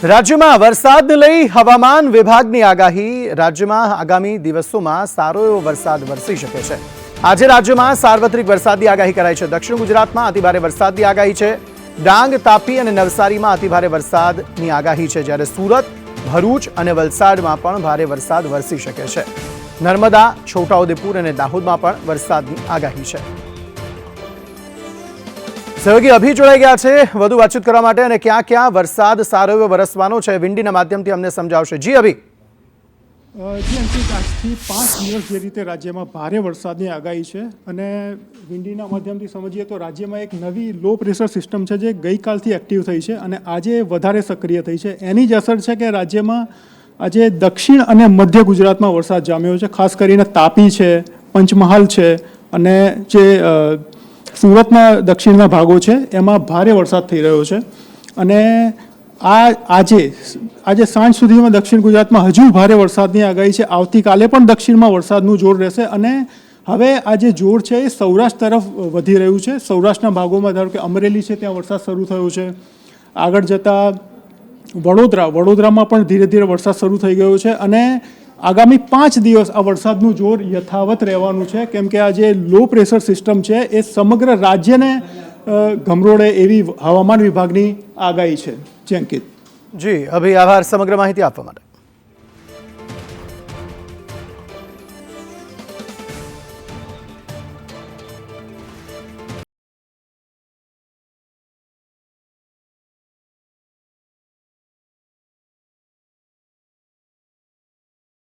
રાજ્યમાં વરસાદને લઈ હવામાન વિભાગની આગાહી. રાજ્યમાં આગામી દિવસોમાં સારો એવો વરસાદ વરસી શકે છે. આજે રાજ્યમાં સાર્વત્રિક વરસાદની આગાહી કરાઈ છે. દક્ષિણ ગુજરાતમાં અતિભારે વરસાદની આગાહી છે. ડાંગ, તાપી અને નવસારીમાં અતિભારે વરસાદની આગાહી છે. જ્યારે સુરત, ભરૂચ અને વલસાડમાં પણ ભારે વરસાદ વરસી શકે છે. નર્મદા, છોટાઉદેપુર અને દાહોદમાં પણ વરસાદની આગાહી છે. સહયોગી અભી જોડાઈ ગયા છે. વધુ વાતચીત કરવા માટે અને ક્યાં ક્યાં વરસાદ સારો એવો વરસવાનો છે વિંડીના માધ્યમથી અમને સમજાવશે. જી, અભી. જી, અંકિત, આજથી પાંચ દિવસ જે રીતે રાજ્યમાં ભારે વરસાદની આગાહી છે અને વિંડીના માધ્યમથી સમજીએ તો રાજ્યમાં એક નવી લો પ્રેશર સિસ્ટમ છે જે ગઈકાલથી એક્ટિવ થઈ છે અને આજે વધારે સક્રિય થઈ છે. એની જ અસર છે કે રાજ્યમાં આજે દક્ષિણ અને મધ્ય ગુજરાતમાં વરસાદ જામ્યો છે. ખાસ કરીને તાપી છે, પંચમહાલ છે અને જે સુરતના દક્ષિણના ભાગો છે, એમાં ભારે વરસાદ થઈ રહ્યો છે અને આ આજે આજે સાંજ સુધીમાં દક્ષિણ ગુજરાતમાં હજુ ભારે વરસાદની આગાહી છે. આવતીકાલે પણ દક્ષિણમાં વરસાદનું જોર રહેશે અને હવે આ જે જોર છે એ સૌરાષ્ટ્ર તરફ વધી રહ્યું છે. સૌરાષ્ટ્રના ભાગોમાં ધારો કે અમરેલી છે, ત્યાં વરસાદ શરૂ થયો છે. આગળ જતાં વડોદરા, વડોદરામાં પણ ધીરે ધીરે વરસાદ શરૂ થઈ ગયો છે અને આગામી પાંચ દિવસ આ વરસાદનું જોર યથાવત રહેવાનું છે. કેમ કે આ જે લો પ્રેશર સિસ્ટમ છે. એ સમગ્ર રાજ્યને ગમરોડે એવી હવામાન વિભાગની આગાહી છે. જી અંકિત. જી, અભી આભાર સમગ્ર માહિતી આપવા માટે.